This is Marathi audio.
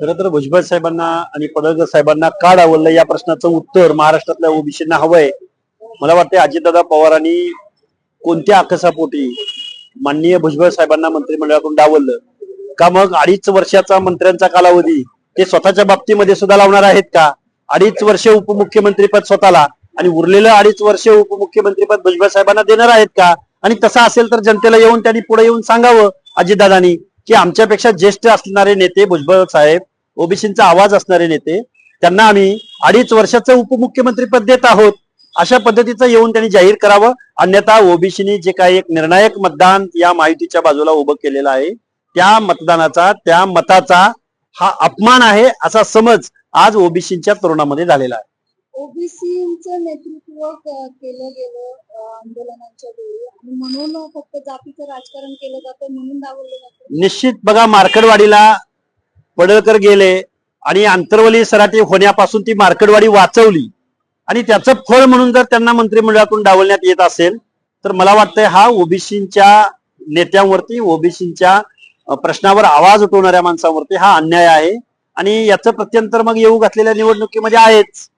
खरं तर भुजबळ साहेबांना आणि पडळकर साहेबांना का डावललं या प्रश्नाचं उत्तर महाराष्ट्रातल्या ओबीसींना हवंय. मला वाटते अजितदादा पवारांनी कोणत्या आकसापोटी माननीय भुजबळ साहेबांना मंत्रिमंडळातून डावललं? का मग अडीच वर्षाचा मंत्र्यांचा कालावधी ते स्वतःच्या बाबतीमध्ये सुद्धा लावणार आहेत का? अडीच वर्ष उपमुख्यमंत्रीपद स्वतःला आणि उरलेलं अडीच वर्ष उपमुख्यमंत्रीपद भुजबळ साहेबांना देणार आहेत का? आणि तसं असेल तर जनतेला येऊन त्यांनी पुढे येऊन सांगावं अजितदादांनी की आमच्यापेक्षा ज्येष्ठ असणारे नेते भुजबळ साहेब ओबीसींचा आवाज असणारे नेते त्यांना आम्ही अडीच वर्षाचं उपमुख्यमंत्रीपद देत आहोत. अशा पद्धतीचं येऊन त्यांनी जाहीर करावं. अन्यथा ओबीसीनी जे काही एक निर्णायक मतदान या माहितीच्या बाजूला उभं केलेलं आहे त्या मतदानाचा त्या मताचा हा अपमान आहे असा समज आज ओबीसीच्या तरुणामध्ये झालेला आहे. ओबीसीचं नेतृत्व केलं गेलं आंदोलनांच्या वेळी. आणि म्हणून फक्त जातीचं राजकारण केलं जातं म्हणून डावललं जातं. निश्चित बघा मार्कडवाडीला पडळकर गेले आणि आंतरवली सराटी होण्यापासून ती मार्कडवाडी वाचवली. आणि त्याचं फळ म्हणून जर त्यांना मंत्रिमंडळातून डावलण्यात येत असेल तर मला वाटतंय हा ओबीसीच्या नेत्यांवरती ओबीसीच्या प्रश्नावर आवाज उठवणाऱ्या माणसांवरती हा अन्याय आहे. आणि याचं प्रत्यंतर मग येऊ घातलेल्या निवडणुकीमध्ये आहेच.